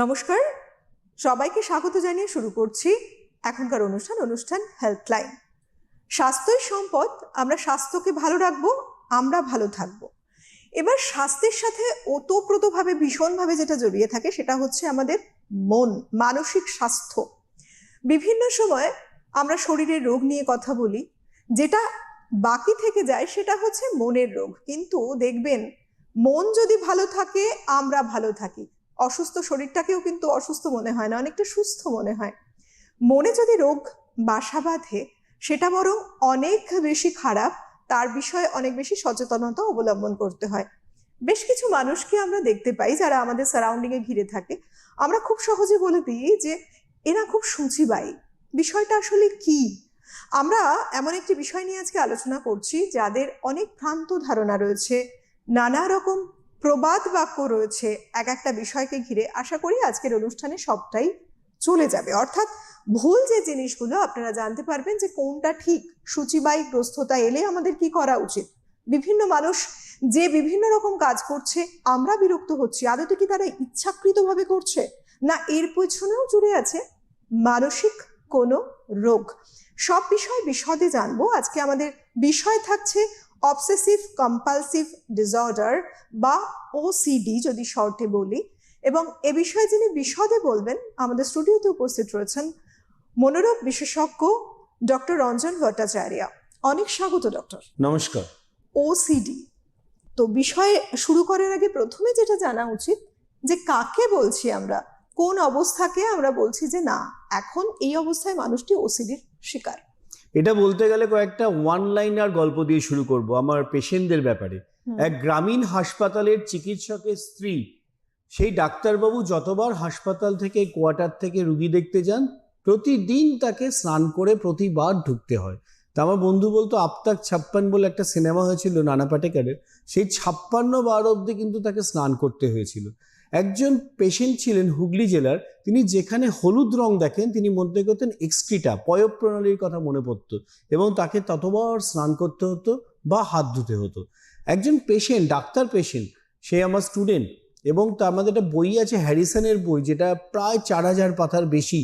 নমস্কার। সবাইকে স্বাগত জানিয়ে শুরু করছি এখনকার অনুষ্ঠান অনুষ্ঠান হেল্পলাইন স্বাস্থ্যই সম্পদ, আমরা স্বাস্থ্যকে ভালো রাখব, আমরা ভালো থাকব। এবার স্বাস্থ্যের সাথে ওতপ্রোতভাবে, ভীষণভাবে যেটা জড়িয়ে থাকে সেটা হচ্ছে আমাদের মন, মানসিক স্বাস্থ্য। বিভিন্ন সময় আমরা শরীরের রোগ নিয়ে কথা বলি, যেটা বাকি থেকে যায় সেটা হচ্ছে মনের রোগ। কিন্তু দেখবেন, মন যদি ভালো থাকে, আমরা ভালো থাকি। অসুস্থ শরীরটাকেও কিন্তু অসুস্থ মনে হয় না, অনেকটা সুস্থ মনে হয়। মনে যদি রোগ বাসা বাঁধে, সেটা বরং অনেক বেশি খারাপ, তার বিষয়ে অনেক বেশি সচেতনতা অবলম্বন করতে হয়। বেশ কিছু মানুষকে আমরা দেখতে পাই যারা আমাদের সারাউন্ডিংয়ে ঘিরে থাকে। আমরা খুব সহজে বলে দিই যে এরা খুব সূচিবাই বিষয়টা আসলে কি? আমরা এমন একটি বিষয় নিয়ে আজকে আলোচনা করছি, যাদের অনেক ভ্রান্ত ধারণা রয়েছে, নানা রকম প্রবাদ বাক্য রয়েছে। এক একটা বিষয়কে ঘিরে আশা করি আজকের অনুষ্ঠানে সবটাই চলে যাবে। অর্থাৎ ভুল যে জিনিসগুলো আপনারা জানতে পারবেন যে কোনটা ঠিক সূচিবাই গ্রস্ততা এলে আমাদের কি করা উচিত? বিভিন্ন মানুষ যে বিভিন্ন রকম কাজ করছে, আমরা বিরক্ত হচ্ছি। আদতে কি তারা ইচ্ছাকৃতভাবে করছে? না এর পেছনেও জুড়ে আছে মানসিক কোনো রোগ। সব বিষয় বিশদে জানব। আজকে আমাদের বিষয় থাকছে অবসেসিভ কম্পালসিভ ডিসঅর্ডার বা ওসিডি যদি শর্টে বলি এবং এ বিষয়ে যিনি বিশদে বলবেন আমাদের স্টুডিওতে উপস্থিত রয়েছেন মনোরোগ বিশেষজ্ঞ ডক্টর রঞ্জন ভট্টাচার্য। অনেক স্বাগত ডক্টর নমস্কার। ওসিডি তো বিষয়ে শুরু করার আগে প্রথমে যেটা জানা উচিত যে কাকে বলছি আমরা কোন অবস্থাকে আমরা বলছি যে না এখন এই অবস্থায় মানুষটি ওসিডির শিকার। এটা বলতে গেলে কয়েকটা ওয়ান লাইনার গল্প দিয়ে শুরু করব আমার পেশেন্টদের ব্যাপারে। এক গ্রামীণ হাসপাতালের চিকিৎসকের স্ত্রী সেই ডাক্তারবাবু যতবার হাসপাতাল থেকে কোয়ার্টার থেকে রুগী দেখতে যান প্রতিদিন তাকে স্নান করে প্রতিবার ঢুকতে হয়। তা আমার বন্ধু বলতো আপতাক ছাপ্পান বলে একটা সিনেমা হয়েছিল নানা পাটেকারের সেই ছাপ্পান্ন বার অব্দি কিন্তু তাকে স্নান করতে হয়েছিল। একজন পেশেন্ট ছিলেন হুগলি জেলার, তিনি যেখানে হলুদ রং দেখেন, তিনি মনে করতেন এক্সক্রিটা পয়ব প্রণালীর কথা মনে পড়তো এবং তাকে ততবার স্নান করতে হতো বা হাত ধুতে হতো। একজন পেশেন্ট, ডাক্তার পেশেন্ট, সে আমার স্টুডেন্ট এবং তার মধ্যে একটা বই আছে হ্যারিসনের বই, যেটা প্রায় চার হাজার পাতার বেশি।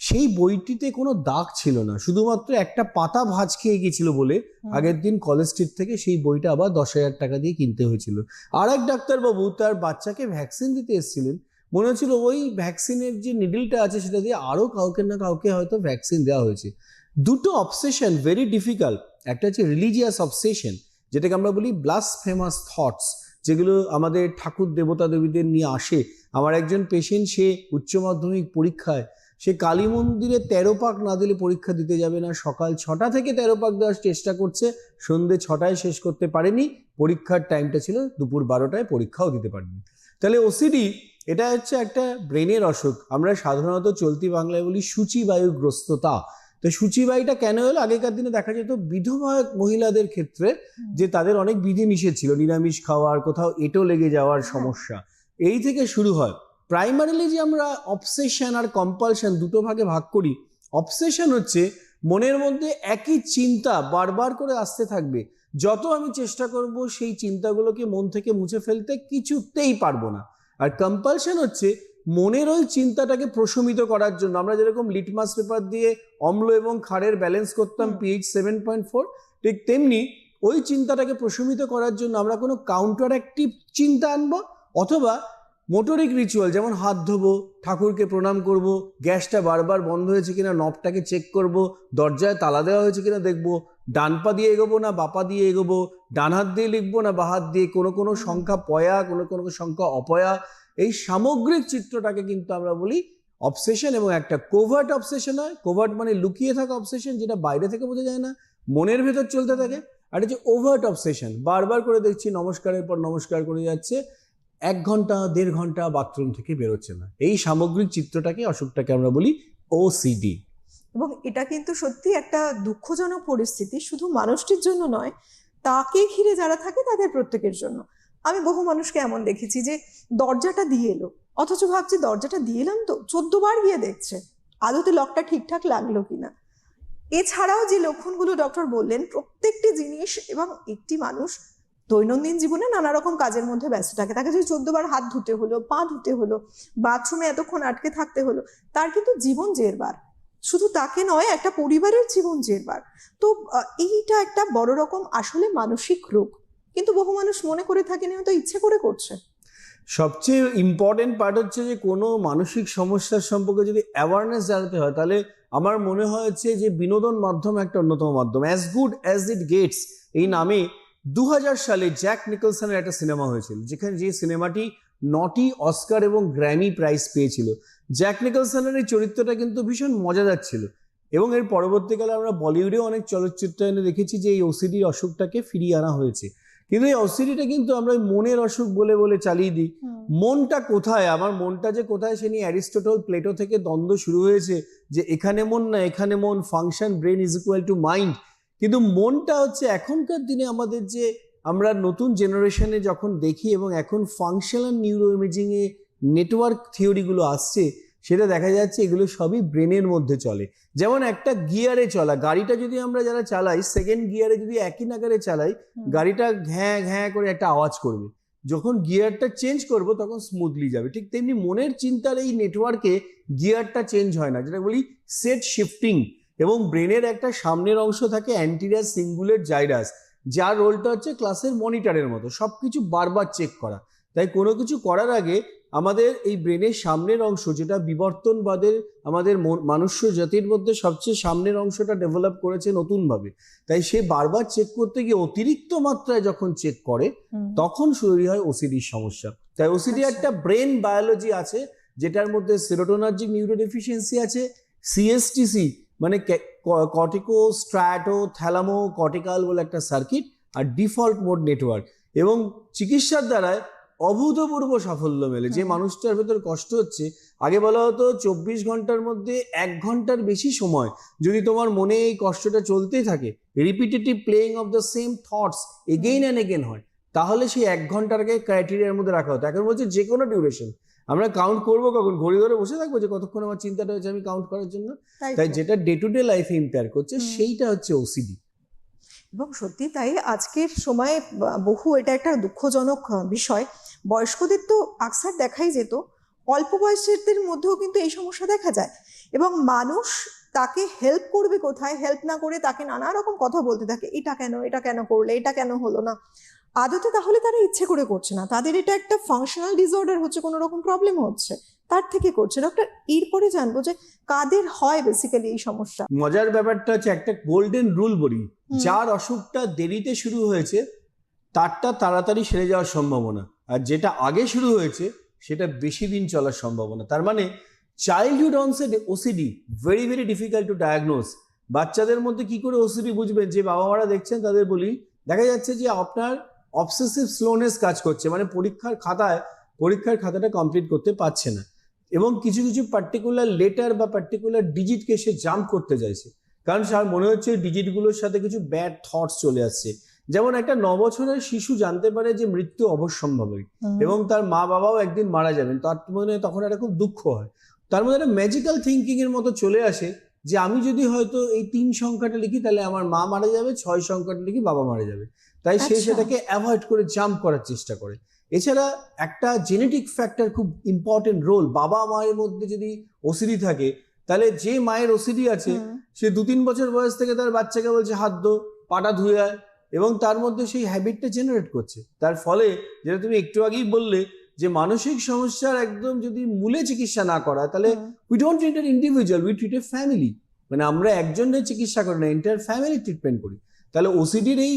সেই বইটিতে কোনো দাগ ছিল না। শুধুমাত্র একটা পাতা ভাঁজ খেয়ে গেছিল বলে আগের দিন কলেজ স্ট্রিট থেকে সেই বইটা আবার দশ হাজার টাকা দিয়ে কিনতে হয়েছিল। আর এক ডাক্তারবাবু তার বাচ্চাকে ভ্যাকসিন দিতে এসেছিলেন। মনে হচ্ছিল ওই ভ্যাকসিনের যে নিডলটা আছে সেটা দিয়ে আরও কাউকে না কাউকে হয়তো ভ্যাকসিন দেওয়া হয়েছে। দুটো অবসেশন ভেরি ডিফিকাল্ট একটা হচ্ছে রিলিজিয়াস অবসেশন যেটাকে আমরা বলি ব্লাস ফেমাস থটস যেগুলো আমাদের ঠাকুর দেবতা দেবীদের নিয়ে আসে। আমার একজন পেশেন্ট সে উচ্চ মাধ্যমিক পরীক্ষায় সে কালী মন্দিরে তেরো পাক না দিলে পরীক্ষা দিতে যাবে না। সকাল ছটা থেকে তেরো পাক দেওয়ার চেষ্টা করছে। সন্ধে ছটায় শেষ করতে পারেনি। পরীক্ষার টাইমটা ছিল দুপুর বারোটায়, পরীক্ষাও দিতে পারেনি। তাহলে ওসিডি এটা হচ্ছে একটা ব্রেনের অসুখ। আমরা সাধারণত চলতি বাংলায় বলি সূচিবায়ুগ্রস্ততা। তো সূচিবায়ুটা কেন হলো আগেকার দিনে দেখা যেত বিধবা মহিলাদের ক্ষেত্রে যে তাদের অনেক বিধি নিষেধ ছিল, নিরামিষ খাওয়ার কোথাও এটো লেগে যাওয়ার সমস্যা। এই থেকে শুরু হয়। প্রাইমারিলি যে আমরা অবসেশন আর কম্পালশন দুটো ভাগে ভাগ করি অবসেশন হচ্ছে মনের মধ্যে একই চিন্তা বারবার করে আসতে থাকবে। যত আমি চেষ্টা করব সেই চিন্তাগুলোকে মন থেকে মুছে ফেলতে কিছুতেই পারব না। আর কম্পালশন হচ্ছে মনের ওই চিন্তাটাকে প্রশমিত করার জন্য। আমরা যেরকম লিটমাস পেপার দিয়ে অম্ল এবং ক্ষারের ব্যালেন্স করতাম পিএইচ সেভেন পয়েন্ট ফোর ঠিক তেমনি ওই চিন্তাটাকে প্রশমিত করার জন্য আমরা কোনো কাউন্টার অ্যাক্টিভ চিন্তা আনব অথবা মোটরিক রিচুয়াল যেমন হাত ধোবো, ঠাকুরকে প্রণাম করব, গ্যাসটা বারবার বন্ধ হয়েছে কিনা নবটাকে চেক করব, দরজায় তালা দেওয়া হয়েছে কিনা দেখব, ডান পা দিয়ে এগোবো না বাপা দিয়ে এগোবো, ডান হাত দিয়ে লিখব না, বা হাত দিয়ে কোনো কোনো সংখ্যা পয়া, কোনো কোনো সংখ্যা অপয়া, এই সামগ্রিক চিত্রটাকে কিন্তু আমরা বলি অবসেশন এবং একটা কোভার্ট অবসেশন হয়। কোভার্ট মানে লুকিয়ে থাকা অবসেশন যেটা বাইরে থেকে বোঝা যায় না, মনের ভেতর চলতে থাকে। আর হচ্ছে ওভার্ট অবসেশন বারবার করে দেখছি, নমস্কারের পর নমস্কার করে যাচ্ছে। এক ঘণ্টা, দেড় ঘণ্টা বাথরুম থেকে বেরোচ্ছে না। এই সামগ্রিক চিত্রটাকে অসুখটাকে আমরা বলি ওসিডি এবং এটা কিন্তু সত্যি একটা দুঃখজনক পরিস্থিতি, শুধু মানুষটির জন্য নয়, তাকে ঘিরে যারা থাকে তাদের প্রত্যেকের জন্য। আমি বহু মানুষকে এমন দেখেছি যে দরজাটা দিয়ে এলো, অথচ ভাবছে দরজাটা দিয়ে এলাম তো, চোদ্দ বার গিয়ে দেখছে, আদতে লকটা ঠিকঠাক লাগল কিনা। এছাড়াও যে লক্ষণগুলো ডক্টর বললেন, প্রত্যেকটি জিনিস এবং একটি মানুষ দৈনন্দিন জীবনে নানা রকম কাজের মধ্যে ব্যস্ত থাকে। তাকে যদি চোদ্দ বার হাত ধুতে হলো, পা ধুতে হলো, বাথরুমে এতক্ষণ আটকে থাকতে হলো, তার কিন্তু জীবন জেরবার শুধু তাকে নয়, একটা পরিবারের জীবন জেরবার তো এইটা একটা বড় রকম আসলে মানসিক রোগ। কিন্তু বহু মানুষ মনে করে থাকেন হয়তো ইচ্ছে করে করছে। সবচেয়ে ইম্পর্টেন্ট পার্ট হচ্ছে যে, কোনো মানসিক সমস্যার সম্পর্কে যদি অ্যাওয়ারনেস জানাতে হয়, তাহলে আমার মনে হয়েছে যে, বিনোদন মাধ্যম একটা অন্যতম মাধ্যম। As good as it gets এই নামে দু হাজার সালে জ্যাক নিকলসনের একটা সিনেমা হয়েছিল যেখানে যে সিনেমাটি নটি অস্কার এবং গ্র্যামি প্রাইজ পেয়েছিল। জ্যাক নিকলসনের এই চরিত্রটা কিন্তু ভীষণ মজাদার ছিল এবং এর পরবর্তীকালে আমরা বলিউডেও অনেক চলচ্চিত্র এনে দেখেছি যে এই ওসিডির অসুখটাকে ফিরিয়ে আনা হয়েছে। কিন্তু এই অসিডিটা কিন্তু আমরা মনের অসুখ বলে বলে চালিয়ে দিই। মনটা কোথায়? আমার মনটা যে কোথায় সে নিয়ে অ্যারিস্টোটল প্লেটো থেকে দ্বন্দ্ব শুরু হয়েছে যে এখানে মন না এখানে মন function brain is equal to mind. কিন্তু মনটা হচ্ছে এখনকার দিনে আমাদের যে আমরা নতুন জেনারেশনে যখন দেখি এবং এখন ফাংশনাল নিউরো ইমেজিং এ নেটওয়ার্ক থিওরিগুলো আসছে সেটা দেখা যাচ্ছে এগুলো সবই ব্রেনের মধ্যে চলে। যেমন একটা গিয়ারে চলা গাড়িটা যদি আমরা যারা চালাই সেকেন্ড গিয়ারে যদি একই নাগারে চালাই গাড়িটা ঘ্যাঁ ঘ্যাঁ করে একটা আওয়াজ করবে। যখন গিয়ারটা চেঞ্জ করব তখন স্মুথলি যাবে। ঠিক তেমনি মনের চিন্তার এই নেটওয়ার্কে গিয়ারটা চেঞ্জ হয় না যেটা বলি সেট শিফটিং এবং ব্রেনের একটা সামনের অংশ থাকে অ্যান্টিরিয়ার সিঙ্গুলের জাইরাস যার রোলটা হচ্ছে ক্লাসের মনিটরের মতো সব কিছু বারবার চেক করা। তাই কোনো কিছু করার আগে আমাদের এই ব্রেনের সামনের অংশ যেটা বিবর্তনবাদের আমাদের মন- মানুষ্য জাতির মধ্যে সবচেয়ে সামনের অংশটা ডেভেলপ করেছে নতুনভাবে তাই সে বারবার চেক করতে গিয়ে অতিরিক্ত মাত্রায় যখন চেক করে তখন তৈরি হয় ওসিডির সমস্যা। তাই ওসিডি আচ্ছা। একটা ব্রেন বায়োলজি আছে যেটার মধ্যে সেরোটোনার্জিক নিউরো ডেফিসিয়েন্সি আছে সিএসটিসি মানে কর্টিকো স্ট্র্যাটো থ্যালামো কর্টিকাল বলে একটা সার্কিট আর ডিফল্ট মোড নেটওয়ার্ক এবং চিকিৎসার দ্বারায় অভূতপূর্ব সাফল্য মেলে। যে মানুষটার ভেতর কষ্ট হচ্ছে আগে বলা হতো চব্বিশ ঘণ্টার মধ্যে এক ঘণ্টার বেশি সময় যদি তোমার মনে এই কষ্টটা চলতেই থাকে repetitive playing of the same thoughts again and again হয় তাহলে সেই এক ঘন্টারকে ক্রাইটেরিয়ার মধ্যে রাখা হতো। এখন বলছে যে কোনো ডিউরেশন আমরা কাউন্ট করব কখন? ঘড়ি ধরে বসে থাকব যে কতক্ষণ আমার চিন্তাটা হচ্ছে আমি কাউন্ট করার জন্য? তাই যেটা ডে টু ডে লাইফে ইম্পেয়ার করছে সেইটা হচ্ছে ওসিডি এবং সত্যি তাই আজকের সময়ে বহু এটা একটা দুঃখজনক বিষয়। বয়স্কদের তো আকসার দেখাই যেত অল্প বয়সের মধ্যেও কিন্তু এই সমস্যা দেখা যায়। এবং মানুষ তাকে হেল্প করবে কোথায়? হেল্প না করে তাকে নানা রকম কথা বলতে থাকে এটা কেন? এটা কেন করলে? এটা কেন হলো না? আদতে তাহলে তারা ইচ্ছে করে করছে না। তাদের এটা একটা ফাংশনাল ডিসঅর্ডার হচ্ছে কোনো রকম প্রবলেম হচ্ছে তার থেকে করছে। ডক্টর এরপরে জানব যে কাদের হয় বেসিক্যালি এই সমস্যা। মজার ব্যাপারটা হচ্ছে একটা গোল্ডেন রুল বলি যার অসুখটা দেরিতে শুরু হয়েছে তারটা তাড়াতাড়ি সেরে যাওয়ার সম্ভাবনা। আর যেটা আগে শুরু হয়েছে সেটা বেশি দিন চলার সম্ভাবনা। তার মানে childhood onset OCD very very difficult to diagnose বাচ্চাদের মধ্যে কি করে ওসিডি বুঝবেন? যে বাবা মারা দেখছেন তাদের বলি দেখা যাচ্ছে যে আপনার অবসেসিভ স্লোনেস কাজ করছে মানে পরীক্ষার খাতায় পরীক্ষার খাতাটা কমপ্লিট করতে পারছে না। এবং কিছু কিছু পার্টিকুলার লেটার বা পার্টিকুলার ডিজিটকে সে জাম্প করতে চাইছে। কারণ তার মনে হচ্ছে ডিজিটগুলোর সাথে কিছু ব্যাড থটস চলে আসছে। যেমন একটা ন বছরের শিশু জানতে পারে যে মৃত্যু অবশ্যম্ভাবী। এবং তার মা বাবাও একদিন মারা যাবেন। তার মনে তখন একটা খুব দুঃখ হয়। তার মধ্যে একটা ম্যাজিক্যাল থিঙ্কিং এর মতো চলে আসে যে আমি যদি হয়তো এই তিন সংখ্যাটা লিখি তাহলে আমার মা মারা যাবে ছয় সংখ্যাটা লিখি বাবা মারা যাবে। তাই সে আচ্ছা। সেটাকে অ্যাভয়েড করে জাম্প করার চেষ্টা করে। এছাড়া একটা জেনেটিক ফ্যাক্টর খুব ইম্পর্টেন্ট রোল বাবা মায়ের মধ্যে যদি ওসিডি থাকে তাহলে যে মায়ের ওসিডি আছে সে দু তিন বছর বয়স থেকে তার বাচ্চাকে বলছে হাত দো পাটা ধুয়ে আয়। এবং তার মধ্যে সেই হ্যাবিটটা জেনারেট করছে। তার ফলে যেটা তুমি একটু আগেই বললে যে মানসিক সমস্যার একদম যদি মূলে চিকিৎসা না করা তাহলে। We don't treat an individual we treat a family মানে আমরা একজনের চিকিৎসা করি না এন্টায়ার ফ্যামিলি ট্রিটমেন্ট করি। তাহলে ওসিডির এই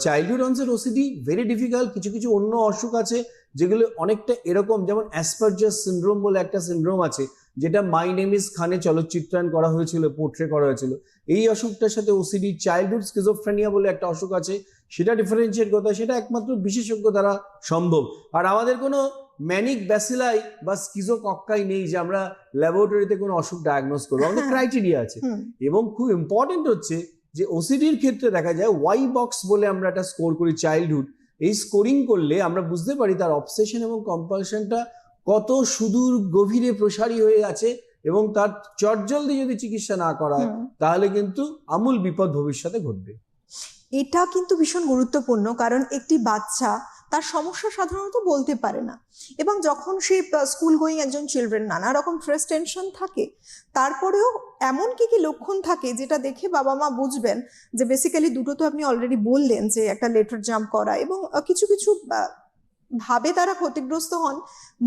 childhood onset OCD very difficult কিছু কিছু অন্য অসুখ আছে যেগুলো অনেকটা এরকম যেমন অ্যাসপারজাস সিন্ড্রোম বলে একটা সিন্ড্রোম আছে যেটা মাই নেম ইজ খানে চলচ্চিত্রায়ন করা হয়েছিল পোর্ট্রে করা হয়েছিল। এই অসুখটার সাথে ওসিডি চাইল্ডহুড স্কিজোফ্রেনিয়া বলে একটা অসুখ আছে সেটা ডিফারেন্সিয়েট করতে সেটা একমাত্র বিশেষজ্ঞ দ্বারা সম্ভব। আর আমাদের কোনো ম্যানিক ব্যাসিলাই বা স্কিজো কক্কাই নেই যে আমরা ল্যাবরেটরিতে কোনো অসুখ ডায়াগনোস করব। আমাদের ক্রাইটেরিয়া আছে। এবং খুব ইম্পর্টেন্ট হচ্ছে যে ওসিডির ক্ষেত্রে দেখা যায় ওয়াই বক্স বলে আমরা একটা স্কোর করি চাইল্ডহুড এই স্কোরিং করলে আমরা বুঝতে পারি তার অবসেশন এবং কম্পালশনটা কত সুদূর গভীরে প্রসারী হয়ে আছে এবং তার চটজলদি যদি চিকিৎসা না করা হয় তাহলে কিন্তু আমূল বিপদ ভবিষ্যতে ঘটবে। এটা কিন্তু ভীষণ গুরুত্বপূর্ণ কারণ একটি বাচ্চা তার সমস্যা সাধারণত বলতে পারে না। এবং যখন সে স্কুল গোয়িং একজন চিলড্রেন নানা রকম স্ট্রেস টেনশন থাকে, তারপরেও এমন কি কি লক্ষণ থাকে যেটা দেখে বাবা মা বুঝবেন যে বেসিক্যালি দুটো তো আপনি অলরেডি বললেন যে একটা লেটার জাম্প করা এবং কিছু কিছু ভাবে তারা ক্ষতিগ্রস্ত হন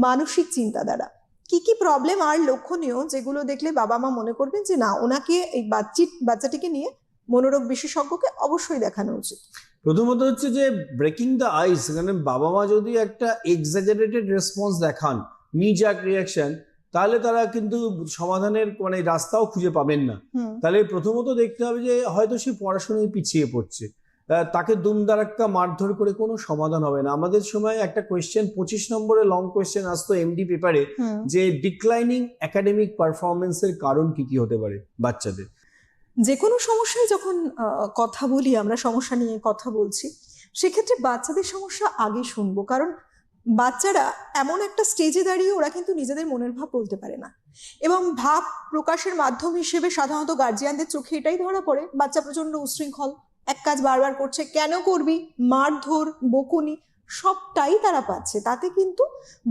মানসিক চিন্তা দ্বারা কি কি প্রবলেম আর লক্ষণীয় যেগুলো দেখলে বাবা মা মনে করবেন যে না, ওনাকে এই বাচ্চি, বাচ্চাটিকে নিয়ে মনোরোগ বিশেষজ্ঞকে অবশ্যই দেখানো উচিত। প্রথমত হচ্ছে যে ব্রেকিং দ্য আইস মানে বাবা মা যদি একটা এক্সাজারেটেড রেসপন্স দেখান নিজাক রিয়াকশন তাহলে তারা কিন্তু সমাধানের মানে রাস্তাও খুঁজে পাবেন না। তাহলে প্রথমত দেখতে হবে যে হয়তো সে পড়াশোনায় পিছিয়ে পড়ছে। তাকে দুমদারাক্কা মারধর করে কোনো সমাধান হবে না। আমাদের সময় একটা কোয়েশ্চেন পঁচিশ নম্বরে লং কোয়েশ্চেন আসতো এমডি পেপারে যে ডিক্লাইনিং একাডেমিক পারফরমেন্সের কারণ কি কি হতে পারে বাচ্চাদের? যে কোনো সমস্যায় যখন কথা বলি, আমরা সমস্যা নিয়ে কথা বলছি, সেক্ষেত্রে বাচ্চাদের সমস্যা আগে শুনব। কারণ বাচ্চারা এমন একটা স্টেজে দাঁড়িয়ে ওরা কিন্তু নিজেদের মনের ভাব বলতে পারে না। এবং ভাব প্রকাশের মাধ্যম হিসেবে সাধারণত গার্জিয়ানদের চোখে এটাই ধরা পড়ে, বাচ্চা প্রচণ্ড উশৃঙ্খল, এক কাজ বারবার করছে, কেন করবি? মারধর, বকুনি, সবটাই তারা পাচ্ছে। তাতে কিন্তু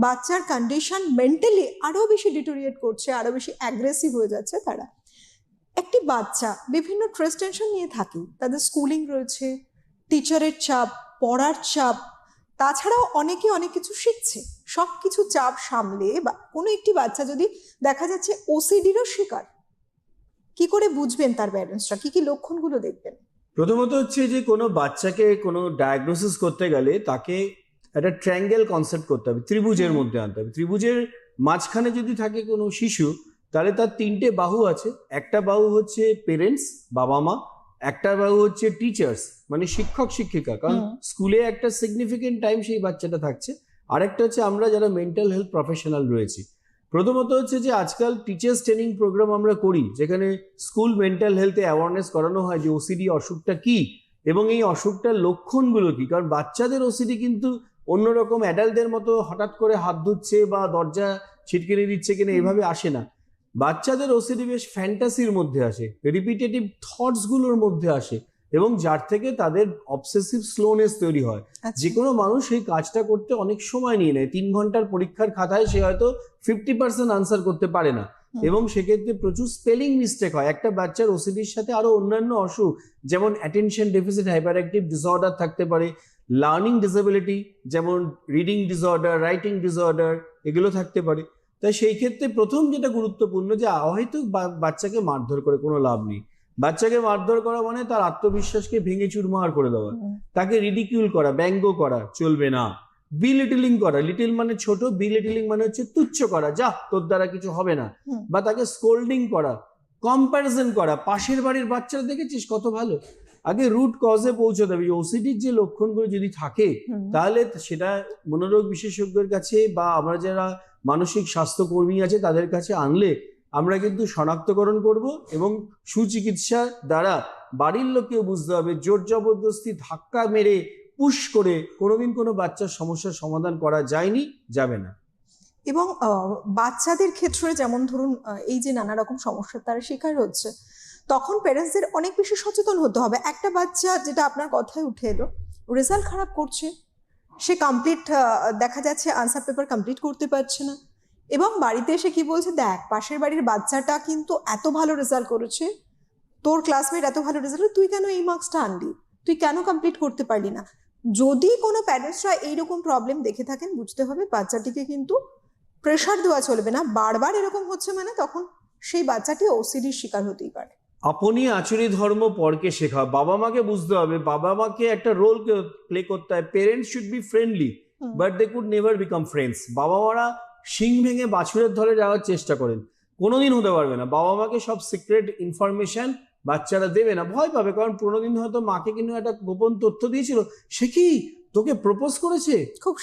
বাচ্চার কন্ডিশন মেন্টালি আরও বেশি ডিটোরিয়েট করছে, আরও বেশি অ্যাগ্রেসিভ হয়ে যাচ্ছে তারা। একটি বাচ্চা বিভিন্ন স্ট্রেস টেনশন নিয়ে থাকে। তাদের স্কুলিং রয়েছে টিচারের চাপ পড়ার চাপ তাছাড়াও অনেকে অনেক কিছু শিখছে। সব কিছু চাপ সামলে বা কোনো একটি বাচ্চা যদি দেখা যাচ্ছে ওসিডিরও শিকার কি করে বুঝবেন তার প্যারেন্টসরা কি কি লক্ষণগুলো দেখবেন? প্রথমত হচ্ছে যে কোনো বাচ্চাকে কোনো ডায়াগনোসিস করতে গেলে তাকে একটা ট্রায়াঙ্গেল কনসেপ্ট করতে হবে ত্রিভুজের মধ্যে আনতে হবে। ত্রিভুজের মাঝখানে যদি থাকে কোনো শিশু তাহলে তার তিনটে বাহু আছে। একটা বাহু হচ্ছে পেরেন্টস বাবা মা। একটা বাহু হচ্ছে টিচার্স মানে শিক্ষক শিক্ষিকা। কারণ স্কুলে একটা সিগনিফিকেন্ট টাইম সেই বাচ্চাটা থাকছে। আরেকটা হচ্ছে আমরা যারা মেন্টাল হেলথ প্রফেশনাল রয়েছি। প্রথমত হচ্ছে যে আজকাল টিচার্স ট্রেনিং প্রোগ্রাম আমরা করি যেখানে স্কুল মেন্টাল হেলথে অ্যাওয়ারনেস করানো হয় যে ওসিডি অসুখটা কি এবং এই অসুখটার লক্ষণগুলো কি। কারণ বাচ্চাদের ওসিডি কিন্তু অন্যরকম অ্যাডাল্টদের মতো হঠাৎ করে হাত ধুচ্ছে বা দরজা ছিটকিনি দিচ্ছে কিনা এভাবে আসে না। বাচ্চাদের ওসিডি বেশ ফ্যান্টাসির মধ্যে আসে রিপিটেটিভ থটসগুলোর মধ্যে আসে এবং যার থেকে তাদের অবসেসিভ স্লোনেস তৈরি হয়। যে কোনো মানুষ এই কাজটা করতে অনেক সময় নিয়ে নেয় তিন ঘণ্টার পরীক্ষার খাতায় সে হয়তো ফিফটি পার্সেন্ট আনসার করতে পারে না। এবং সেক্ষেত্রে প্রচুর স্পেলিং মিস্টেক হয়। একটা বাচ্চার ওসিডির সাথে আরও অন্যান্য অসুখ যেমন attention deficit hyper active disorder থাকতে পারে লার্নিং ডিসেবিলিটি যেমন রিডিং ডিসঅর্ডার রাইটিং ডিসঅর্ডার এগুলো থাকতে পারে। তাই সেই ক্ষেত্রে প্রথম যেটা গুরুত্বপূর্ণ যে হয়তো বাচ্চাকে মারধর করে কোনো লাভ নেই। বাচ্চাকে মারধর করা মানে তার আত্মবিশ্বাসকে ভেঙে চুরমার করে দেওয়া। তাকে রিডিকিউল করা ব্যঙ্গ করা চলবে না। বি লিটিলিং করা লিটিল মানে ছোট বি লিটিলিং মানে হচ্ছে তুচ্ছ করা যা তোর দ্বারা কিছু হবে না। বা তাকে স্কোল্ডিং করা কম্প্যারিজন করা পাশের বাড়ির বাচ্চারা দেখেছিস কত ভালো? আগে রুট কজে পৌঁছতে হবে ওসিডির যে লক্ষণগুলো যদি থাকে তাহলে সেটা মনোরোগ বিশেষজ্ঞের কাছে বা আমরা যারা মানসিক স্বাস্থ্যকর্মী আছে তাদের কাছে আনলে আমরা কিন্তু শনাক্তকরণ করব এবং সুচিকিৎসার দ্বারা বাড়ির লোককেও বুঝতে হবে, জোর জবরদস্তি ধাক্কা মেরে পুশ করে কোনোদিন কোনো বাচ্চার সমস্যার সমাধান করা যায়নি, যাবে না। এবং বাচ্চাদের ক্ষেত্রে যেমন ধরুন এই যে নানা রকম সমস্যার তারা শিকার হচ্ছে, তখন প্যারেন্টসদের অনেক বেশি সচেতন হতে হবে। একটা বাচ্চা যেটা আপনার কথায় উঠে এলো রেজাল্ট খারাপ করছে সে কমপ্লিট দেখা যাচ্ছে আনসার পেপার কমপ্লিট করতে পারছে না। এবং বাড়িতে এসে কি বলছে, দেখ, পাশের বাড়ির বাচ্চাটা কিন্তু এত ভালো রেজাল্ট করেছে, তোর ক্লাসমেট এত ভালো রেজাল্ট তুই কেন এই মার্কসটা আনলি? তুই কেন কমপ্লিট করতে পারলি না? যদি কোনো প্যারেন্টসরা এইরকম প্রবলেম দেখে থাকেন, বুঝতে হবে বাচ্চাটিকে কিন্তু প্রেশার দেওয়া চলবে না। বারবার এরকম হচ্ছে মানে তখন সেই বাচ্চাটি ওসিডির শিকার হতেই পারে। আপনি আচরি ধর্ম পরকে শেখা বাবা মাকে বুঝতে হবে। বাবা মাকে একটা রোল প্লে করতে হয়। Parents should be friendly. But they could never become friends বাবা মারা শিং ভেঙে বাছুরের ধরে যাওয়ার চেষ্টা করেন। কোনোদিন হতে পারবে না। বাবা মাকে সব সিক্রেট ইনফরমেশন বাচ্চারা দেবে না। ভয় পাবে কারণ কোনোদিন হয়তো মাকে কিন্তু একটা গোপন তথ্য দিয়েছিল। সে কি তোকে প্রপোজ করেছে? খুব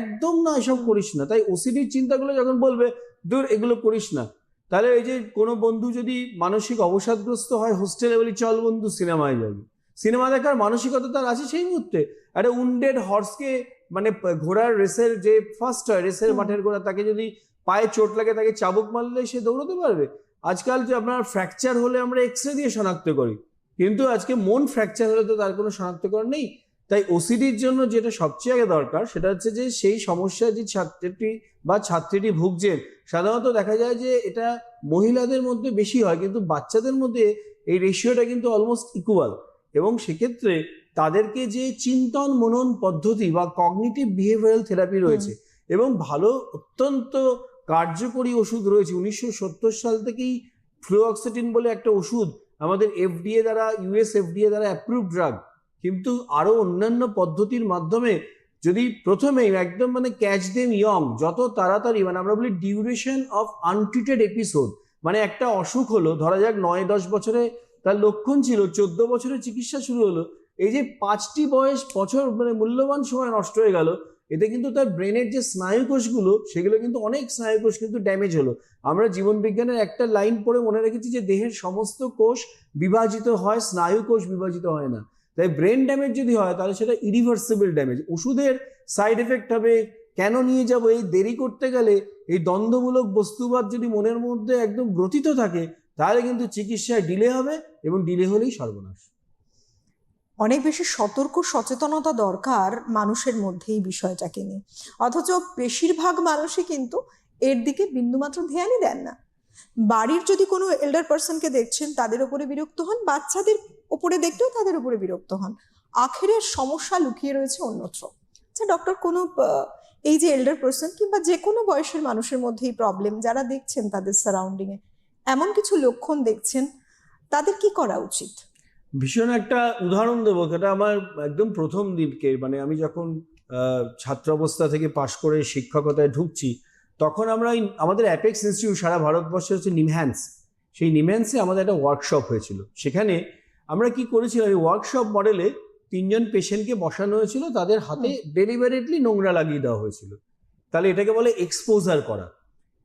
একদম না এসব করিস না। তাই ওসিডির চিন্তাগুলো যখন বলবে দূর এগুলো করিস না। তাহলে এই যে কোনো বন্ধু যদি মানসিক অবসাদগ্রস্ত হয় হোস্টেলে বলি চল বন্ধু সিনেমায় যাবি সিনেমা দেখার মানসিকতা তার আছে সেই মুহূর্তে। একটা উন্ডেড হর্সকে মানে ঘোড়ার রেসের যে ফার্স্ট হয় রেসের মাঠের ঘোড়া তাকে যদি পায়ে চোট লাগে তাকে চাবুক মারলে সে দৌড়তে পারবে। আজকাল যে আপনার ফ্র্যাকচার হলে আমরা এক্স রে দিয়ে শনাক্ত করি। কিন্তু আজকে মন ফ্র্যাকচার হলে তো তার কোনো শনাক্তকরণ নেই। তাই ওসিডির জন্য যেটা সবচেয়ে আগে দরকার সেটা হচ্ছে যে সেই সমস্যা যে ছাত্রটি বা ছাত্রীটি ভুগছেন সাধারণত দেখা যায় যে এটা মহিলাদের মধ্যে বেশি হয় কিন্তু বাচ্চাদের মধ্যে এই রেশিওটা কিন্তু অলমোস্ট ইকুয়াল এবং সেক্ষেত্রে তাদেরকে যে চিন্তন মনন পদ্ধতি বা কগনিটিভ বিহেভিয়ারাল থেরাপি রয়েছে এবং ভালো অত্যন্ত কার্যকরী ওষুধ রয়েছে উনিশশো সত্তর সাল থেকেই ফ্লুঅক্সিটিন বলে একটা ওষুধ আমাদের এফডিএ দ্বারা ইউএস এফডিএ দ্বারা অ্যাপ্রুভ ড্রাগ কিন্তু আরও অন্যান্য পদ্ধতির মাধ্যমে যদি প্রথমেই একদম মানে ক্যাচ দেম ইয়ং যত তাড়াতাড়ি মানে আমরা বলি ডিউরেশন অফ আনট্রিটেড এপিসোড মানে একটা অসুখ হলো, ধরা যাক নয়, দশ বছরে তার লক্ষণ ছিল, চোদ্দ বছরে চিকিৎসা শুরু হলো, এই যে পাঁচটি বয়স বছর মানে মূল্যবান সময় নষ্ট হয়ে গেল, এতে কিন্তু তার ব্রেনের যে স্নায়ু কোষগুলো সেগুলো কিন্তু অনেক স্নায়ু কোষ কিন্তু ড্যামেজ হলো। আমরা জীবন বিজ্ঞানের একটা লাইন পড়ে মনে রেখেছি যে দেহের সমস্ত কোষ বিভাজিত হয় স্নায়ু কোষ বিভাজিত হয় না। তাই ব্রেন ড্যামেজ যদি হয়, তাহলে সেটা ইরিভার্সিবল ড্যামেজ ওষুধের সাইড এফেক্ট হবে, কেন নিয়ে যাব, এই দেরি করতে গেলে এই দ্বন্দ্বমূলক বস্তুবাদ যদি মনের মধ্যে একদম গ্রথিত থাকে, তাহলে কিন্তু চিকিৎসায় ডিলে হবে এবং ডিলে হলেই সর্বনাশ। অনেক বেশি সতর্ক, সচেতনতা দরকার মানুষের মধ্যে এই বিষয়টাকে নিয়ে। অথচ বেশিরভাগ মানুষই কিন্তু এর দিকে বিন্দুমাত্র ধ্যানই দেন না। বাড়ির যদি কোনো এল্ডার পার্সনকে দেখছেন, তাদের উপরে বিরক্ত হন, বাচ্চাদের উপরে দেখলেও তাদের উপরে বিরক্ত হন। আখেরের সমস্যা লুকিয়ে রয়েছে অন্যত্র। আচ্ছা ডক্টর কোনো এই যে এল্ডার পার্সন কিংবা যে কোনো বয়সের মানুষের মধ্যেই প্রবলেম যারা দেখছেন তাদের সারাউন্ডিংয়ে এমন কিছু লক্ষণ দেখছেন তাদের কি করা উচিত? ভীষণ একটা উদাহরণ দেবো সেটা আমার একদম প্রথম দিকে মানে আমি যখন আহ, ছাত্র অবস্থা থেকে পাশ করে শিক্ষকতায় ঢুকছি তখন আমরা এই- আমাদের অ্যাপেক্স ইনস্টিটিউট সারা ভারতবর্ষে হচ্ছে নিমহ্যান্স সেই নিমহ্যান্সে আমাদের একটা ওয়ার্কশপ হয়েছিল। সেখানে আমরা কি করেছিলাম? ওই ওয়ার্কশপ মডেলে তিনজন পেশেন্টকে বসানো হয়েছিল তাদের হাতে ডেলিভারেটলি নোংরা লাগিয়ে দেওয়া হয়েছিল। তাহলে এটাকে বলে এক্সপোজার করা।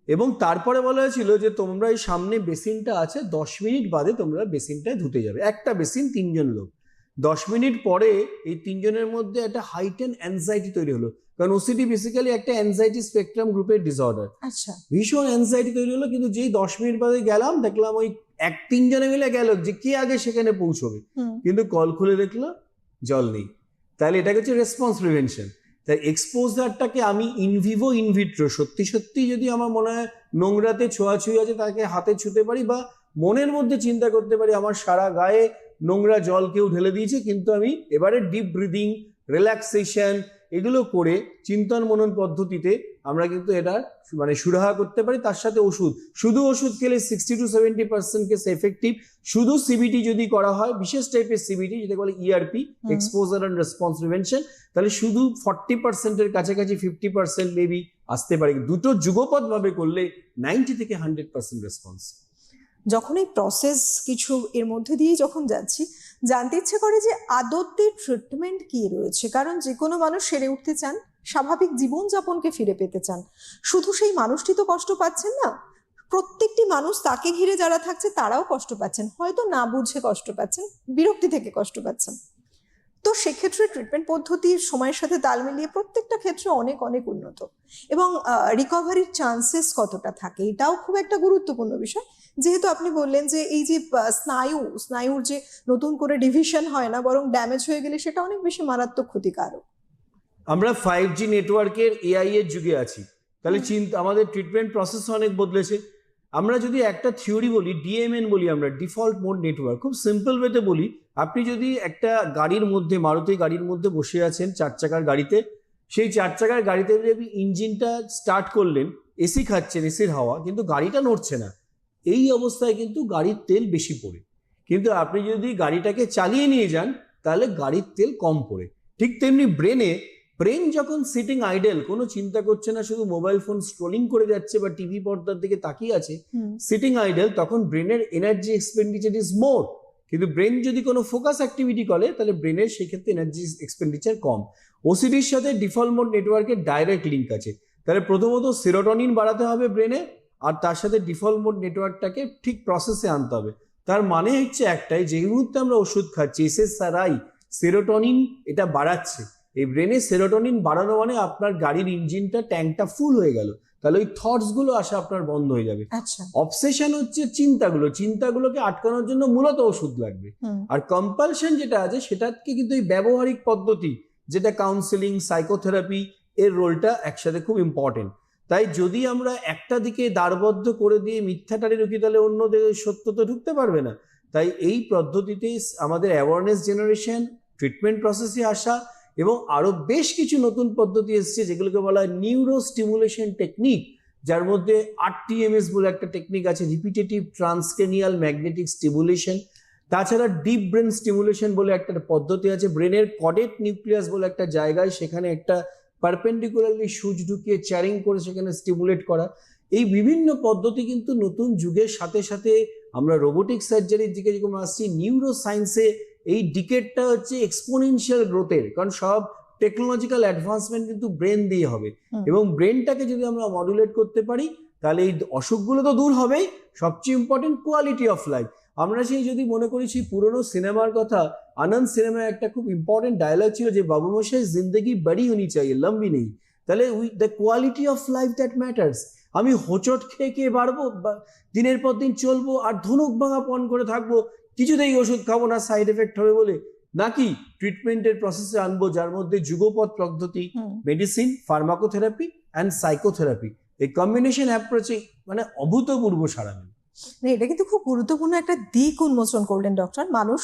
এবং তারপরে বলা হয়েছিল যে তোমরা এই সামনে বেসিনটা আছে দশ মিনিট বাদে তোমরা বেসিনটায় ধুতে যাবে। একটা বেসিন তিনজন লোক। দশ মিনিট পরে এই তিনজনের মধ্যে একটা হাইটেন অ্যাংজাইটি তৈরি হলো। কারণ ওসিডি বেসিক্যালি একটা অ্যাংজাইটি স্পেকট্রাম গ্রুপের ডিসঅর্ডার আচ্ছা। ভীষণ অ্যাংজাইটি তৈরি হলো কিন্তু যেই দশ মিনিট বাদে গেলাম দেখলাম ওই এক তিনজনে মিলে গেল যে কে আগে সেখানে পৌঁছবে। কিন্তু কল খুলে দেখল জল নেই। তাহলে এটাকে হচ্ছে রেসপন্স প্রিভেনশন তাই এক্সপোজারটাকে আমি ইনভিভো ইনভিট্রো সত্যি সত্যি যদি আমার মনে হয় নোংরাতে ছোঁয়াছুঁই আছে তাকে হাতে ছুতে পারি বা মনের মধ্যে চিন্তা করতে পারি আমার সারা গায়ে নোংরা জল কেউ ঢেলে দিয়েছে কিন্তু আমি এবারে ডিপ ব্রিদিং রিল্যাক্সেশন এগুলো করে চিন্তন মনন পদ্ধতিতে আমরা কিন্তু এটা মানে সুরাহা করতে পারি। তার সাথে ওষুধ শুধু ওষুধ খেলে sixty to seventy percent case effective শুধু সিবিটি যদি করা হয় বিশেষ টাইপের সিবিটি যেটা বলে ERP. Exposure and response prevention তাহলে শুধু ফর্টি পার্সেন্টের কাছাকাছি ফিফটি পার্সেন্ট মেবি আসতে পারে। দুটো যুগপৎ ভাবে করলে নাইনটি থেকে হান্ড্রেড পার্সেন্ট রেসপন্স যখন এই প্রসেস কিছু এর মধ্যে দিয়ে যখন যাচ্ছি, জানতে ইচ্ছে করে যে আদতে ট্রিটমেন্ট কি রয়েছে। কারণ যে কোনো মানুষ সেরে উঠতে চান, স্বাভাবিক জীবনযাপনকে ফিরে পেতে চান। শুধু সেই মানুষটি তো কষ্ট পাচ্ছেন না, প্রত্যেকটি মানুষ তাকে ঘিরে যারা থাকছে তারাও কষ্ট পাচ্ছেন। হয়তো না বুঝে কষ্ট পাচ্ছেন, বিরক্তি থেকে কষ্ট পাচ্ছেন। তো সেক্ষেত্রে ট্রিটমেন্ট পদ্ধতির সময়ের সাথে তাল মিলিয়ে প্রত্যেকটা ক্ষেত্রে অনেক অনেক উন্নত। এবং রিকভারির চান্সেস কতটা থাকে, এটাও খুব একটা গুরুত্বপূর্ণ বিষয়। যেহেতু আপনি বললেন যে এই যে স্নায়ু স্নায়ুর যে নতুন করে ডিভিশন হয় না বরং ড্যামেজ হয়ে গেলে সেটা অনেক বেশি মারাত্মক ক্ষতিকারক। আমরা ফাইভ জি নেটওয়ার্কের এআই এর যুগে আছি। তাহলে চিন্তা আমাদের ট্রিটমেন্ট প্রসেস অনেক বদলেছে। আমরা যদি একটা থিওরি বলি ডিএমএন বলি আমরা ডিফল্ট মোড নেটওয়ার্ক খুব সিম্পল ওয়েতে বলি আপনি যদি একটা গাড়ির মধ্যে মারুতি গাড়ির মধ্যে বসে আছেন চার চাকার গাড়িতে সেই চার চাকার গাড়িতে যদি আপনি ইঞ্জিনটা স্টার্ট করলেন এসি খাচ্ছেন এসির হাওয়া কিন্তু গাড়িটা নড়ছে না। এই অবস্থায় কিন্তু গাড়ির তেল বেশি পড়ে। কিন্তু আপনি যদি গাড়িটাকে চালিয়ে নিয়ে যান তাহলে গাড়ির তেল কম পড়ে। ঠিক তেমনি ব্রেনে ব্রেন যখন সিটিং আইডেল কোনো চিন্তা করছে না শুধু মোবাইল ফোন স্ক্রোলিং করে যাচ্ছে বা টিভি পর্দার দিকে তাকিয়ে আছে সিটিং আইডেল তখন ব্রেনের এনার্জি এক্সপেন্ডিচার ইজ মোর কিন্তু ব্রেন যদি কোনো ফোকাস অ্যাক্টিভিটি করে তাহলে ব্রেনের সেক্ষেত্রে এনার্জি এক্সপেন্ডিচার কম। ওসিডির সাথে ডিফল্ট মোড নেটওয়ার্কের ডাইরেক্ট লিঙ্ক আছে। তাহলে প্রথমত সেরোটনিন বাড়াতে হবে ব্রেনে আর তার সাথে ডিফল্ট মোড নেটওয়ার্কটাকে ঠিক প্রসেসে আনতে হবে। তার মানে হচ্ছে একটাই যে মুহূর্তে আমরা ওষুধ খাচ্ছি এসএসআরআই সেরোটনিন এটা বাড়াচ্ছে। এই ব্রেনে সেরোটনিন বাড়ানো মানে আপনার গাড়ির ইঞ্জিনটা ট্যাঙ্কটা ফুল হয়ে গেল। তাহলে ওই থটসগুলো আসা আপনার বন্ধ হয়ে যাবে। আচ্ছা। অবসেশন হচ্ছে চিন্তাগুলো। চিন্তাগুলোকে আটকানোর জন্য মূলত ওষুধ লাগবে। আর কম্পালশন যেটা আছে সেটাকে কিন্তু এই ব্যবহারিক পদ্ধতি যেটা কাউন্সেলিং সাইকোথেরাপি এর রোলটা একসাথে খুব ইম্পর্টেন্ট তাই যদি আমরা একটা দিকে দাঁড়বদ্ধ করে দিয়ে মিথ্যাটারি রুখি, তাহলে অন্য দিকে সত্য তো ঢুকতে পারবে না। তাই এই পদ্ধতিতে আমাদের অ্যাওয়ারনেস জেনারেশন ট্রিটমেন্ট প্রসেসে আসা এবং আরও বেশ কিছু নতুন পদ্ধতি এসছে, যেগুলোকে বলা হয় নিউরো স্টিমুলেশন টেকনিক যার মধ্যে আরটিএমএস বলে একটা টেকনিক আছে রিপিটেটিভ ট্রান্সক্রেনিয়াল ম্যাগনেটিক স্টিমুলেশন তাছাড়া ডিপ ব্রেন স্টিমুলেশন বলে একটা পদ্ধতি আছে ব্রেনের কডেট নিউক্লিয়াস বলে একটা জায়গায় সেখানে একটা পারপেন্ডিকুলারলি সুচ ঢুকিয়ে চ্যারিং করে সেখানে স্টিমুলেট করা। এই বিভিন্ন পদ্ধতি কিন্তু নতুন যুগের সাথে সাথে আমরা রোবোটিক সার্জারির দিকে যেরকম আসছি নিউরো সায়েন্সে এই ডিকেটটা হচ্ছে এক্সপোনেনশিয়াল গ্রোথের কারণ সব টেকনোলজিক্যাল অ্যাডভান্সমেন্ট কিন্তু ব্রেন দিয়ে হবে। এবং ব্রেনটাকে যদি আমরা মডুলেট করতে পারি তাহলে এই অসুখগুলো তো দূর হবেই। সবচেয়ে ইম্পর্টেন্ট কোয়ালিটি অফ লাইফ আমরা সেই যদি মনে করি সেই পুরোনো সিনেমার কথা আনন্দ সিনেমায় একটা খুব ইম্পর্টেন্ট ডায়লগ ছিল যে বাবু মশাই জিন্দগি বড়ি হনি চাই লম্বি নেই। তাহলে we the quality of life that matters আমি হোঁচট খেয়ে খেয়ে বাড়বো? দিনের পর দিন চলবো আর ধনুক ভাঙা পণ করে থাকব? কিছুতেই ওষুধ খাব না সাইড এফেক্ট হবে বলে। নাকি ট্রিটমেন্টের প্রসেসে আনব যার মধ্যে যুগপৎ পদ্ধতি মেডিসিন ফার্মাকোথেরাপি অ্যান্ড সাইকোথেরাপি এই কম্বিনেশন অ্যাপ্রোচে মানে অভূতপূর্ব সারা এটা কিন্তু খুব গুরুত্বপূর্ণ একটা দিক উন্মোচন করলেন ডক্টর মানুষ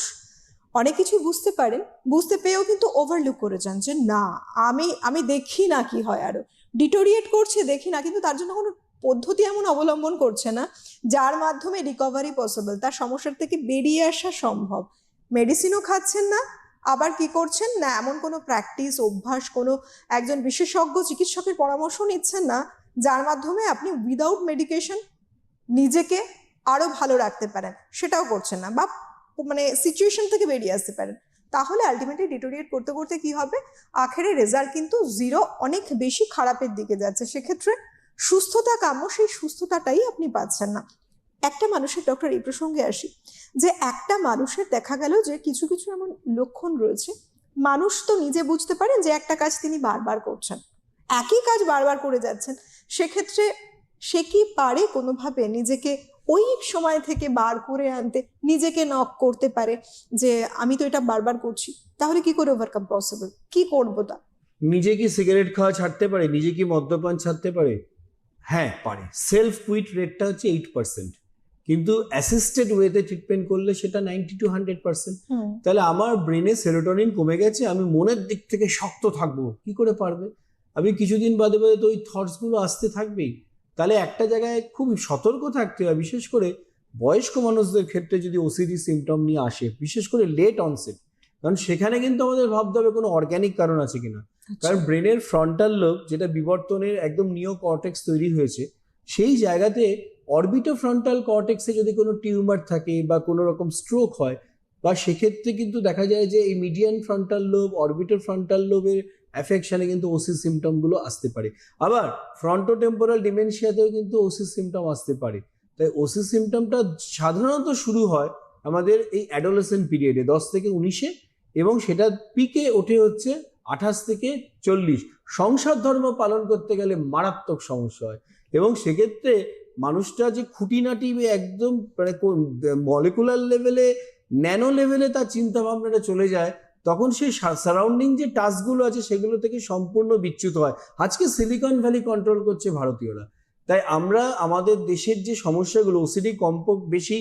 অনেক কিছু বুঝতে পারেন বুঝতে পেয়েও কিন্তু ওভারলুক করে যান যে না, আমি আমি দেখি না কি হয় আরও। ডিটোরিয়েট করছে, দেখি না, কিন্তু তার জন্য কোনো পদ্ধতি এমন অবলম্বন করছে না, যার মাধ্যমে রিকভারি পসিবল তার সমস্যার থেকে বেরিয়ে আসা সম্ভব। মেডিসিনও খাচ্ছেন না, আবার কি করছেন? না, এমন কোনো প্র্যাকটিস অভ্যাস, কোনো একজন বিশেষজ্ঞ, চিকিৎসকের পরামর্শ নিচ্ছেন না, যার মাধ্যমে আপনি উইদাউট মেডিকেশন নিজেকে আরও ভালো রাখতে পারেন। সেটাও করছেন না বা মানে সিচুয়েশন থেকে বেরিয়ে আসতে পারেন। তাহলে আলটিমেটলি ডিটোরিয়েট করতে করতে কি হবে? আখেরে রেজাল্ট কিন্তু জিরো অনেক বেশি খারাপের দিকে যাচ্ছে। সেক্ষেত্রে সুস্থতা কাম্য, সেই সুস্থতাটাই আপনি পাচ্ছেন না। একটা মানুষের ডক্টর এই প্রসঙ্গে আসি যে একটা মানুষের দেখা গেল যে কিছু কিছু এমন লক্ষণ রয়েছে। মানুষ তো নিজে বুঝতে পারেন যে একটা কাজ তিনি বারবার করছেন। একই কাজ বারবার করে যাচ্ছেন। সেক্ষেত্রে সে কি পারে কোনোভাবে নিজেকে ওই সময় থেকে বার করে আনতে নিজেকে নক করতে পারে যে আমি তো এটা বারবার করছি তাহলে কি করে ওভারকাম পসিবল কি করব তা? নিজে কি সিগারেট খাওয়া ছাড়তে পারে? নিজে কি মদ্যপান ছাড়তে পারে? হ্যাঁ পারে। সেলফ কুইট রেটটা হচ্ছে এইট পার্সেন্ট কিন্তু অ্যাসিস্টেড ওয়েতে ট্রিটমেন্ট করলে সেটা নাইনটি টু হান্ড্রেড পার্সেন্ট তাহলে আমার ব্রেনে সেরোটোনিন কমে গেছে আমি মনের দিক থেকে শক্ত থাকব। কি করে পারবে? আমি কিছুদিন বাদে বাদে তো ওই থটসগুলো আসতে থাকবেই। তাহলে একটা জায়গায় খুব সতর্ক থাকতে হয় বিশেষ করে বয়স্ক মানুষদের ক্ষেত্রে যদি ওসিডি সিমটম নিয়ে আসে বিশেষ করে লেট অনসেট কারণ সেখানে কিন্তু আমাদের ভাবতে হবে কোনো অর্গ্যানিক কারণ আছে কিনা। কারণ ব্রেনের ফ্রন্টাল লোব যেটা বিবর্তনের একদম নিও কর্টেক্স তৈরি হয়েছে সেই জায়গাতে অরবিটো ফ্রন্টাল কর্টেক্সে যদি কোনো টিউমার থাকে বা কোনো রকম স্ট্রোক হয় বা সেক্ষেত্রে কিন্তু দেখা যায় যে এই median frontal lobe orbitofrontal লোবের অ্যাফেকশনে কিন্তু ওসি সিমটমগুলো আসতে পারে। আবার ফ্রন্টো টেম্পোরাল ডিমেনশিয়াতেও কিন্তু ওসি সিমটম আসতে পারে। তাই ওসি সিমটমটা সাধারণত শুরু হয় আমাদের এই অ্যাডোলেসেন্ট পিরিয়ডে দশ থেকে উনিশে, এবং সেটা পিকে ওঠে হচ্ছে আঠাশ থেকে চল্লিশ। সংসার ধর্ম পালন করতে গেলে মারাত্মক সমস্যা হয়। এবং সেক্ষেত্রে মানুষটা যে খুঁটিনাটি একদম মানে মলিকুলার লেভেলে ন্যানো লেভেলে তার চিন্তাভাবনাটা চলে যায় তখন সেই সারাউন্ডিং যে টাস্কগুলো আছে সেগুলো থেকে সম্পূর্ণ বিচ্যুত হয়। আজকে সিলিকন ভ্যালি কন্ট্রোল করছে ভারতীয়রা। তাই আমরা আমাদের দেশের যে সমস্যাগুলো ওসিডি কম্প বেশি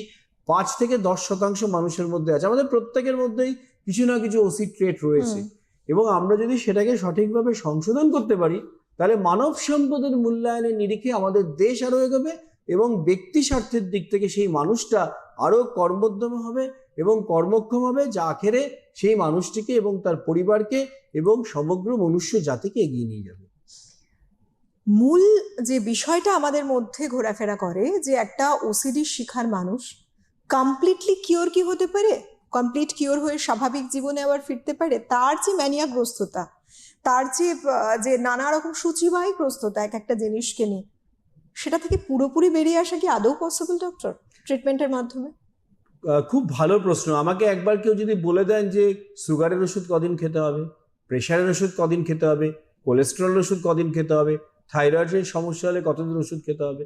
পাঁচ থেকে দশ শতাংশ মানুষের মধ্যে আছে। আমাদের প্রত্যেকের মধ্যেই কিছু না কিছু ওসি ট্রেট রয়েছে। এবং আমরা যদি সেটাকে সঠিকভাবে সংশোধন করতে পারি তাহলে মানব সম্পদের মূল্যায়নের নিরিখে আমাদের দেশ আরও এগোবে এবং ব্যক্তি স্বার্থের দিক থেকে সেই মানুষটা আরও কর্মোদ্যম হবে এবং কর্মক্ষম হবে যা আখেরে সেই মানুষটিকে এবং তার পরিবারকে এবং সমগ্র মনুষ্য জাতিকে এগিয়ে নিয়ে যাবে। মূল যে বিষয়টা আমাদের মধ্যে ঘোরাফেরা করে যে একটা ওসিডি শিখার মানুষ কমপ্লিটলি কিওর কি হতে পারে? কমপ্লিট কিওর হয়ে স্বাভাবিক জীবনে আবার ফিরতে পারে? তার যে ম্যানিয়াগ্রস্ততা তার যে যে নানা রকম সূচিবাহী গ্রস্ততা এক একটা জিনিসকে নিয়ে, সেটা থেকে পুরোপুরি বেরিয়ে আসা কি আদৌ পসিবল ডক্টর ট্রিটমেন্টের মাধ্যমে? খুব ভালো প্রশ্ন। আমাকে একবার কেউ যদি বলে দেন যে সুগারের ওষুধ কদিন খেতে হবে প্রেশারের ওষুধ কদিন খেতে হবে কোলেস্টেরল ওষুধ কদিন খেতে হবে থাইরয়েডের সমস্যা হলে কতদিন ওষুধ খেতে হবে?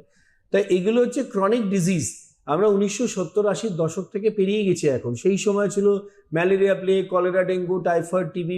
তাই এগুলো হচ্ছে ক্রনিক ডিজিজ আমরা উনিশশো সত্তর আশির দশক থেকে পেরিয়ে গেছি এখন। সেই সময় ছিল malaria plague cholera dengue typhoid TB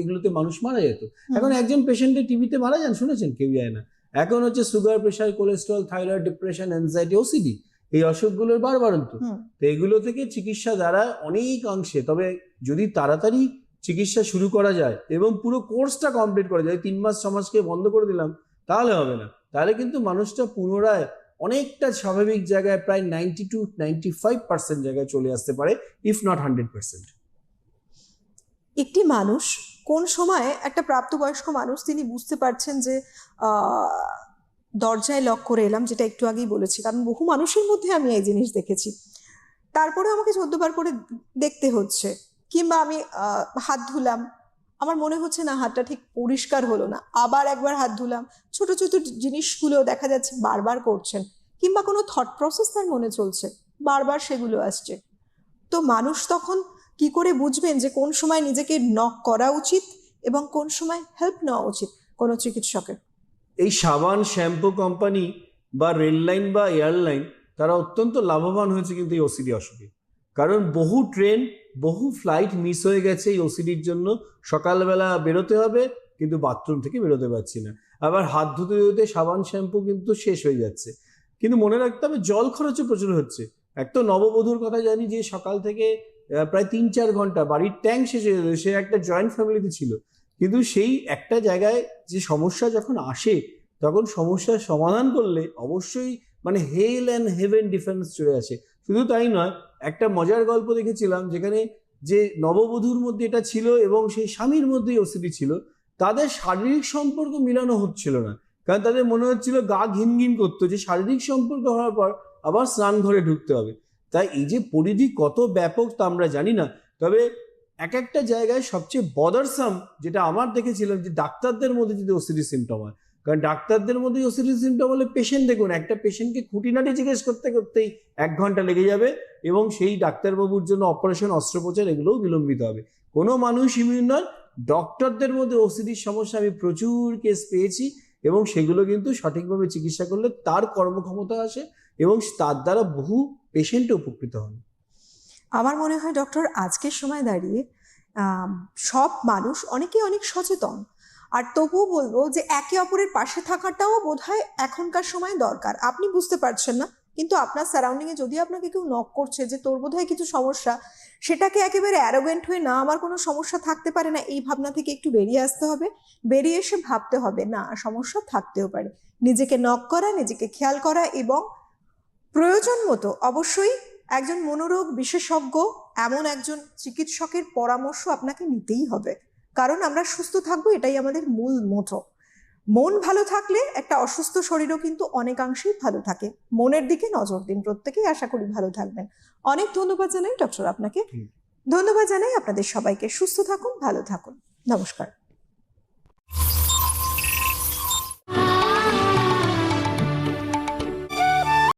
এগুলোতে মানুষ মারা যেত। এখন একজন পেশেন্টের টিবিতে মারা যান শুনেছেন? কেউ যায় না। এখন হচ্ছে sugar pressure cholesterol thyroid depression anxiety OCD এই অসুখগুলোর বারবারন্ত। তো। এগুলো থেকে চিকিৎসা দ্বারা অনেক অংশে তবে যদি তাড়াতাড়ি চিকিৎসা শুরু করা যায় এবং পুরো কোর্সটা কমপ্লিট করা যায় তিন মাস সমাজকে বন্ধ করে দিলাম তাহলে হবে না। তাহলে কিন্তু মানুষটা পুনরায় অনেকটা স্বাভাবিক জায়গায় প্রায় ninety two ninety five percent জায়গায় চলে আসতে পারে ইফ নট হান্ড্রেড পার্সেন্ট। একটি মানুষ কোন সময়ে একটা প্রাপ্তবয়স্ক মানুষ তিনি বুঝতে পারছেন যে আহ, দরজায় লক করে এলাম, যেটা একটু আগেই বলেছি, কারণ বহু মানুষের মধ্যে আমি এই জিনিস দেখেছি। তারপরে আমাকে চোদ্দবার করে দেখতে হচ্ছে, কিংবা আমি হাত ধুলাম। আমার মনে হচ্ছে না হাতটা ঠিক পরিষ্কার হলো না, আবার একবার হাত ধুলাম। ছোট ছোট জিনিসগুলো দেখা যাচ্ছে বারবার করছেন, কিংবা কোনো থট প্রসেস তার মনে চলছে, বারবার সেগুলো আসছে। তো মানুষ তখন কি করে বুঝবেন যে কোন সময় নিজেকে নক করা উচিত এবং কোন সময় হেল্প নেওয়া উচিত কোনো চিকিৎসকের? এই সাবান, শ্যাম্পু কোম্পানি বা রেল লাইন বা এয়ারলাইন তারা অত্যন্ত লাভবান হয়েছে কিন্তু এই ওসিডি অসুখে। কারণ বহু ট্রেন, বহু ফ্লাইট মিস হয়ে গেছে এই ওসিডির জন্য। সকালবেলা বেরোতে হবে, কিন্তু বাথরুম থেকে বেরোতে পারছি না। আবার হাত ধুতে ধুতে সাবান, শ্যাম্পু কিন্তু শেষ হয়ে যাচ্ছে। কিন্তু মনে রাখতে হবে, জল খরচও প্রচুর হচ্ছে। এক তো নববধূর কথা জানি যে সকাল থেকে প্রায় তিন চার ঘণ্টা বাড়ির ট্যাঙ্ক শেষ হয়ে সে একটা জয়েন্ট ফ্যামিলিতে ছিল। কিন্তু সেই একটা জায়গায় যে সমস্যা যখন আসে, তখন সমস্যার সমাধান করলে অবশ্যই মানে হেল অ্যান্ড হেভেন ডিফারেন্স চলে আসে। শুধু তাই নয়, একটা মজার গল্প দেখেছিলাম যেখানে যে নববধূর মধ্যে এটা ছিল এবং সেই স্বামীর মধ্যেই ওসিডি ছিল, তাদের শারীরিক সম্পর্ক মিলানো হচ্ছিল না। কারণ তাদের মনে হচ্ছিল গা ঘিন ঘিন করতো, যে শারীরিক সম্পর্ক হওয়ার পর আবার স্নান ঘরে ঢুকতে হবে। তাই এই যে পরিধি কত ব্যাপক তা আমরা জানি না, তবে এক একটা জায়গায় সবচেয়ে বদারসাম যেটা আমার দেখেছিলাম যে ডাক্তারদের মধ্যে যদি ওসিডি সিমটম হয়। কারণ ডাক্তারদের মধ্যে ওসিডি সিমটম হলে পেশেন্ট দেখুন, একটা পেশেন্টকে খুঁটিনাটি জিজ্ঞেস করতে করতেই এক ঘণ্টা লেগে যাবে এবং সেই ডাক্তারবাবুর জন্য অপারেশন অস্ত্রোপচার এগুলোও বিলম্বিত হবে। কোনো মানুষ ইমিউন নয় ডক্টরদের মধ্যে ওসিডির সমস্যা আমি প্রচুর কেস পেয়েছি এবং সেগুলো কিন্তু সঠিকভাবে চিকিৎসা করলে তার কর্মক্ষমতা আসে এবং তার দ্বারা বহু পেশেন্ট উপকৃত হন। আমার মনে হয় ডক্টর, আজকের সময় দাঁড়িয়ে সব মানুষ অনেকে অনেক সচেতন। আর তবুও বলব যে একে অপরের পাশে থাকাটাও বোধ হয় এখনকার সময় দরকার। আপনি বুঝতে পারছেন না, কিন্তু আপনার সারাউন্ডিংয়ে যদি আপনাকে কেউ নক করছে যে তোর বোধহয় কিছু সমস্যা, সেটাকে একেবারে অ্যারোগেন্ট হয়ে না আমার কোনো সমস্যা থাকতে পারে না, এই ভাবনা থেকে একটু বেরিয়ে আসতে হবে। বেরিয়ে এসে ভাবতে হবে, না, সমস্যা থাকতেও পারে। নিজেকে নক করা, নিজেকে খেয়াল করা এবং প্রয়োজন মতো অবশ্যই একজন মনোরোগ বিশেষজ্ঞ এমন একজন চিকিৎসকের পরামর্শ আপনাকে নিতেই হবে। কারণ আমরা সুস্থ থাকব এটাই আমাদের মূল মোটো মন ভালো থাকলে একটা অসুস্থ শরীরও কিন্তু অনেকাংশেই ভালো থাকে। মনের দিকে নজর দিন প্রত্যেকেই আশা করি ভালো থাকবেন। অনেক ধন্যবাদ জানাই ডক্টর আপনাকে। ধন্যবাদ জানাই আপনাদের সবাইকে। সুস্থ থাকুন ভালো থাকুন। নমস্কার।